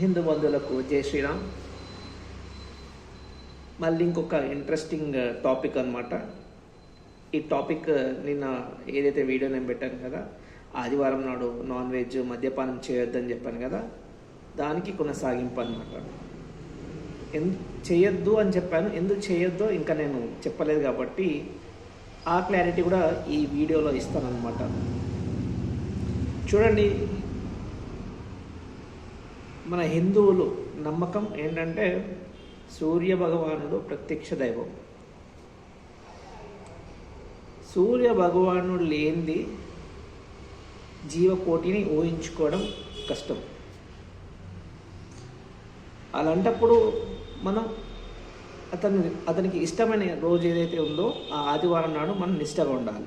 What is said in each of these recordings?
హిందూ బంధువులకు జై శ్రీరామ్. మళ్ళీ ఇంకొక ఇంట్రెస్టింగ్ టాపిక్ అనమాట ఈ టాపిక్ uh, నిన్న ఏదైతే వీడియో నేను పెట్టాను కదా ఆదివారం నాడు నాన్ వెజ్ మద్యపానం చేయొద్దని చెప్పాను కదా దానికి కొనసాగింపు అనమాట ఎందు చేయొద్దు అని చెప్పాను. ఎందుకు చేయొద్దో ఇంకా నేను చెప్పలేదు కాబట్టి ఆ క్లారిటీ కూడా ఈ వీడియోలో ఇస్తానన్నమాట. చూడండి మన హిందువులు నమ్మకం ఏంటంటే సూర్య భగవానుడు ప్రత్యక్ష దైవం. సూర్య భగవానుడు లేనిది జీవకోటిని ఊహించుకోవడం కష్టం. అలాంటప్పుడు మనం అతను అతనికి ఇష్టమైన రోజు ఏదైతే ఉందో ఆ ఆదివారం నాడు మనం నిష్టగా ఉండాలి.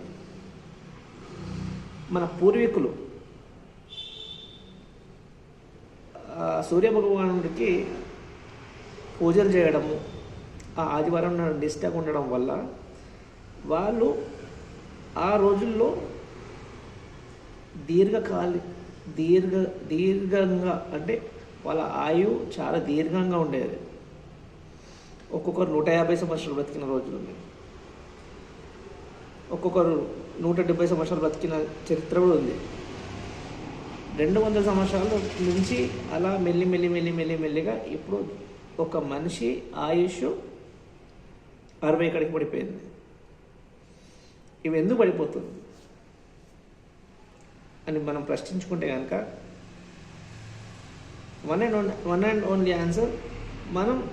మన పూర్వీకులు సూర్యభగవానుడికి సూర్య భగవానుడికి పూజలు చేయడము ఆ ఆదివారం నాడు నిష్టగా ఉండడం వల్ల వాళ్ళు ఆ రోజుల్లో దీర్ఘకాలి దీర్ఘ దీర్ఘంగా అంటే వాళ్ళ ఆయువు చాలా దీర్ఘంగా ఉండేది. ఒక్కొక్కరు నూట యాభై సంవత్సరాలు బ్రతికిన రోజులు ఉన్నాయి. ఒక్కొక్కరు నూట డెబ్బై సంవత్సరాలు బ్రతికిన చరిత్ర కూడా ఉంది. రెండు వందల సంవత్సరాల నుంచి అలా మెల్లి మెల్లి మెల్లి మెల్లి మెల్లిగా ఇప్పుడు ఒక మనిషి ఆయుష్ అరవై కడికి పడిపోయింది. ఇవి ఎందుకు పడిపోతుంది? అని మనం ప్రశ్నించుకుంటే కనుక one and only one and only answer మనం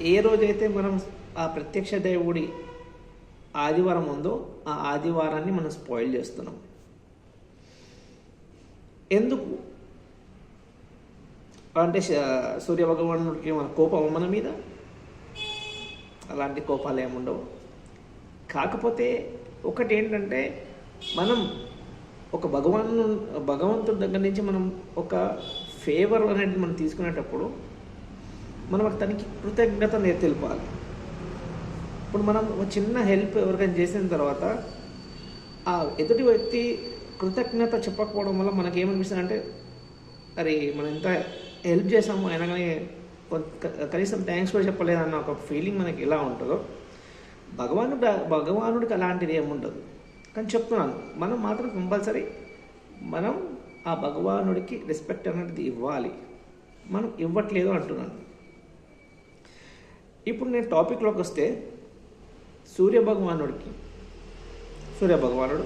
ఏ రోజైతే మనం ఆ ప్రత్యక్ష దేవుడి ఆదివారం ఉందో ఆ ఆదివారాన్ని మనం స్పాయిల్ చేస్తున్నాం. ఎందుకు? అంటే సూర్య భగవానుడికి మన కోపం మన మీద? అలాంటి కోపాలు ఏముండవు కాకపోతే ఒకటి ఏంటంటే మనం ఒక భగవాను భగవంతుడి దగ్గర నుంచి మనం ఒక ఫేవర్ అనేది మనం తీసుకునేటప్పుడు మనం తనకి కృతజ్ఞత నే- ఇప్పుడు మనం ఒక చిన్న హెల్ప్ ఎవరికైనా చేసిన తర్వాత ఆ ఎదుటి వ్యక్తి కృతజ్ఞత చెప్పకపోవడం వల్ల మనకేమనిపిస్తుంది అంటే అరే మనం ఎంత హెల్ప్ చేసాము అయినా కానీ కనీసం థ్యాంక్స్ కూడా చెప్పలేదన్న ఒక ఫీలింగ్ మనకి ఎలా ఉంటుందో భగవానుడు భగవానుడికి అలాంటిది ఏముండదు. కానీ చెప్తున్నాను మనం మాత్రం కంపల్సరీ మనం ఆ భగవానుడికి రెస్పెక్ట్ అనేది ఇవ్వాలి. మనం ఇవ్వట్లేదు అంటున్నాను. ఇప్పుడు నేను టాపిక్లోకి వస్తే సూర్య భగవానుడికి సూర్య భగవానుడు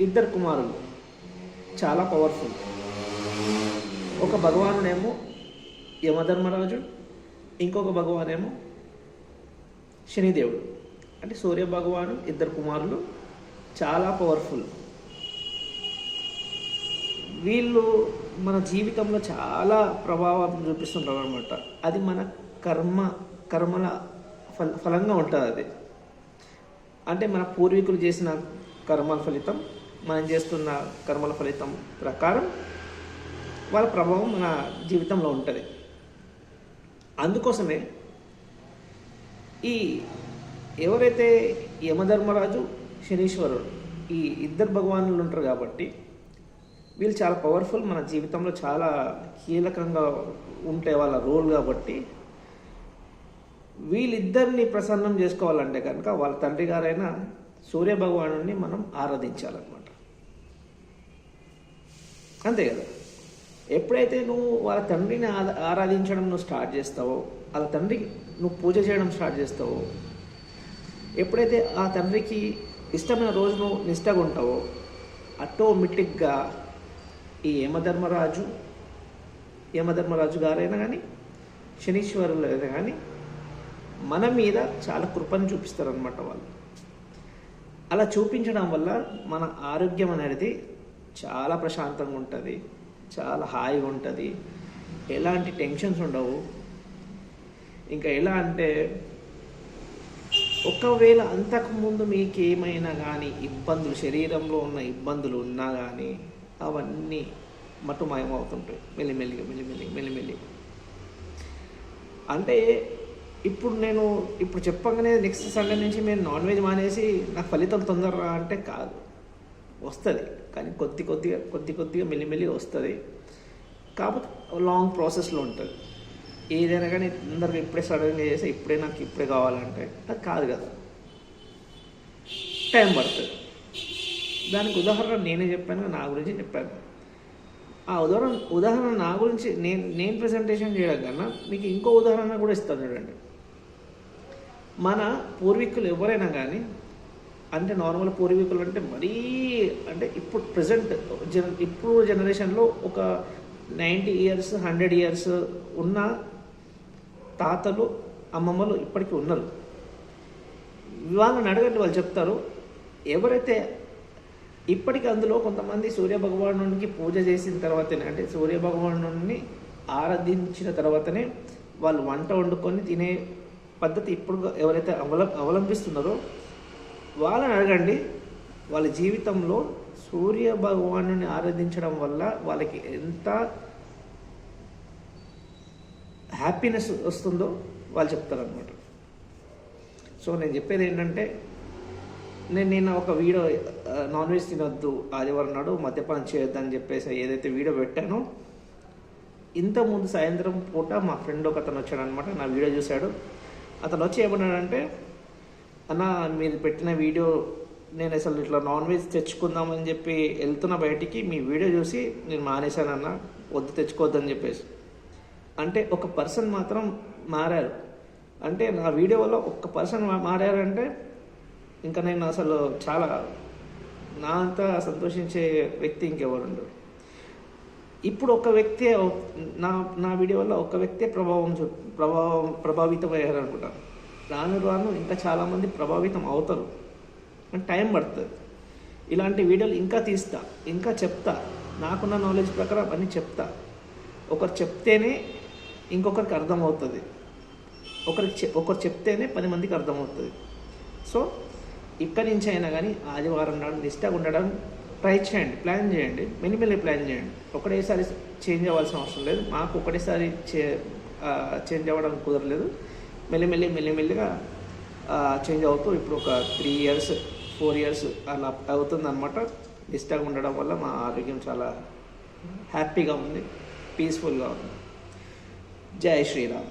ఇద్దరు కుమారులు. చాలా పవర్ఫుల్ ఒక భగవానుడేమో యమధర్మరాజు ఇంకొక భగవానేమో శనిదేవుడు. అంటే సూర్య భగవాను ఇద్దరు కుమారులు చాలా పవర్ఫుల్ వీళ్ళు మన జీవితంలో చాలా ప్రభావం చూపిస్తుంటారు అనమాట అది మన కర్మ కర్మల ఫల ఫలంగా ఉంటుంది అది. అంటే మన పూర్వీకులు చేసిన కర్మల ఫలితం మనం చేస్తున్న కర్మల ఫలితం ప్రకారం వాళ్ళ ప్రభావం మన జీవితంలో ఉంటుంది. అందుకోసమే ఈ ఎవరైతే యమధర్మరాజు శనీశ్వరుడు ఈ ఇద్దరు భగవానులు ఉంటారు కాబట్టి వీళ్ళు చాలా పవర్ఫుల్ మన జీవితంలో చాలా కీలకంగా ఉంటే వాళ్ళ రోల్ కాబట్టి వీళ్ళిద్దరిని ప్రసన్నం చేసుకోవాలంటే కనుక వాళ్ళ తండ్రి గారైన సూర్యభగవాను మనం ఆరాధించాలన్నమాట. అంతే కదా. ఎప్పుడైతే నువ్వు వాళ్ళ తండ్రిని ఆరాధించడం నువ్వు స్టార్ట్ చేస్తావో వాళ్ళ తండ్రికి నువ్వు పూజ చేయడం స్టార్ట్ చేస్తావో ఎప్పుడైతే ఆ తండ్రికి ఇష్టమైన రోజు నువ్వు నిష్టగా ఉంటావో ఆటోమేటిక్గా ఈ యమధర్మరాజు యమధర్మరాజు గారైనా కానీ శనీశ్వరులు అయినా కానీ మన మీద చాలా కృపను చూపిస్తారనమాట వాళ్ళు. అలా చూపించడం వల్ల మన ఆరోగ్యం అనేది చాలా ప్రశాంతంగా ఉంటుంది చాలా హాయిగా ఉంటుంది. ఎలాంటి టెన్షన్స్ ఉండవు. ఇంకా ఎలా అంటే ఒకవేళ అంతకుముందు మీకు ఏమైనా కానీ ఇబ్బందులు శరీరంలో ఉన్న ఇబ్బందులు ఉన్నా కానీ అవన్నీ మటుమాయమవుతుంటాయి. మెల్లిమెల్లిగా మెల్లిమెల్లిగా మెల్లిమెల్లిగా. అంటే ఇప్పుడు నేను ఇప్పుడు చెప్పగానే నెక్స్ట్ సండే నుంచి మేము నాన్ వెజ్ మానేసి నాకు ఫలితం తొందరరా అంటే కాదు. వస్తుంది. కానీ కొద్ది కొద్దిగా కొద్ది కొద్దిగా మెల్లిమెల్లిగా వస్తుంది. కాకపోతే లాంగ్ ప్రాసెస్లో ఉంటుంది. ఏదైనా కానీ అందరికి ఇప్పుడే సడన్గా చేస్తే ఇప్పుడే నాకు ఇప్పుడే కావాలంటే అది కాదు కదా. టైం పడుతుంది. దానికి ఉదాహరణ నేనే చెప్పాను నా గురించి చెప్పాను. ఆ ఉదాహరణ ఉదాహరణ నా గురించి నేను నేను ప్రజెంటేషన్ చేయడం కన్నా మీకు ఇంకో ఉదాహరణ కూడా ఇస్తాను చూడండి. మన పూర్వీకులు ఎవరైనా కానీ అంటే నార్మల్ పూర్వీకులు అంటే మరీ అంటే ఇప్పుడు ప్రజెంట్ జన ఇప్పుడు జనరేషన్లో ఒక నైంటీ ఇయర్స్ హండ్రెడ్ ఇయర్స్ ఉన్న తాతలు అమ్మమ్మలు ఇప్పటికీ ఉన్నారు. వాళ్ళని అడగండి వాళ్ళు చెప్తారు. ఎవరైతే ఇప్పటికి అందులో కొంతమంది సూర్య భగవానునికి పూజ చేసిన తర్వాతనే అంటే సూర్య భగవానుని ఆరాధించిన తర్వాతనే వాళ్ళు వంట వండుకొని తినే పద్ధతి ఇప్పుడు ఎవరైతే అవల అవలంబిస్తున్నారో వాళ్ళని అడగండి. వాళ్ళ జీవితంలో సూర్య భగవాను ఆరాధించడం వల్ల వాళ్ళకి ఎంత హ్యాపీనెస్ వస్తుందో వాళ్ళు చెప్తారనమాట సో నేను చెప్పేది ఏంటంటే నేను నిన్న ఒక వీడియో నాన్ వెజ్ తినొద్దు ఆదివారం నాడు మద్యపానం చేయొద్దు అని చెప్పేసి ఏదైతే వీడియో పెట్టానో ఇంత ముందు సాయంత్రం పూట మా ఫ్రెండ్ ఒక అతను వచ్చాడు అనమాట నా వీడియో చూశాడు. అతను వచ్చి ఏమన్నాడంటే అన్న మీరు పెట్టిన వీడియో నేను అసలు ఇట్లా నాన్ వెజ్ తెచ్చుకుందామని చెప్పి వెళ్తున్న బయటికి మీ వీడియో చూసి నేను మానేశానన్న వద్దు తెచ్చుకోవద్దని చెప్పేసి. అంటే ఒక పర్సన్ మాత్రం మారారు. అంటే నా వీడియో వల్ల ఒక్క పర్సన్ మారారంటే ఇంకా నేను అసలు చాలా నా అంతా సంతోషించే వ్యక్తి ఇంకెవరు ఉండరు. ఇప్పుడు ఒక వ్యక్తి నా నా వీడియో వల్ల ఒక వ్యక్తే ప్రభావం చూ ప్రభావం ప్రభావితం అయ్యారు అనుకుంటాను రాను రాను ఇంకా చాలామంది ప్రభావితం అవుతారు. టైం పడుతుంది. ఇలాంటి వీడియోలు ఇంకా తీస్తా ఇంకా చెప్తా. నాకున్న నాలెడ్జ్ ప్రకారం అన్నీ చెప్తా. ఒకరు చెప్తేనే ఇంకొకరికి అర్థమవుతుంది. ఒకరికి చె ఒకరు చెప్తేనే పది మందికి అర్థమవుతుంది. సో ఇక్కడి నుంచి అయినా కానీ ఆదివారం నాడు నిష్టగా ఉండడం ట్రై చేయండి ప్లాన్ చేయండి మెల్లిమెల్లి ప్లాన్ చేయండి. ఒకటేసారి చేంజ్ అవ్వాల్సిన అవసరం లేదు. మాకు ఒకటేసారి చే చేంజ్ అవ్వడం కుదరలేదు. మెల్లిమెల్లి మెల్లిమెల్లిగా చేంజ్ అవుతూ ఇప్పుడు ఒక త్రీ ఇయర్స్ ఫోర్ ఇయర్స్ అలా అవుతుంది డిస్టర్బ్ ఉండడం వల్ల మా ఆరోగ్యం చాలా హ్యాపీగా ఉంది పీస్ఫుల్గా ఉంది. జై శ్రీరామ్.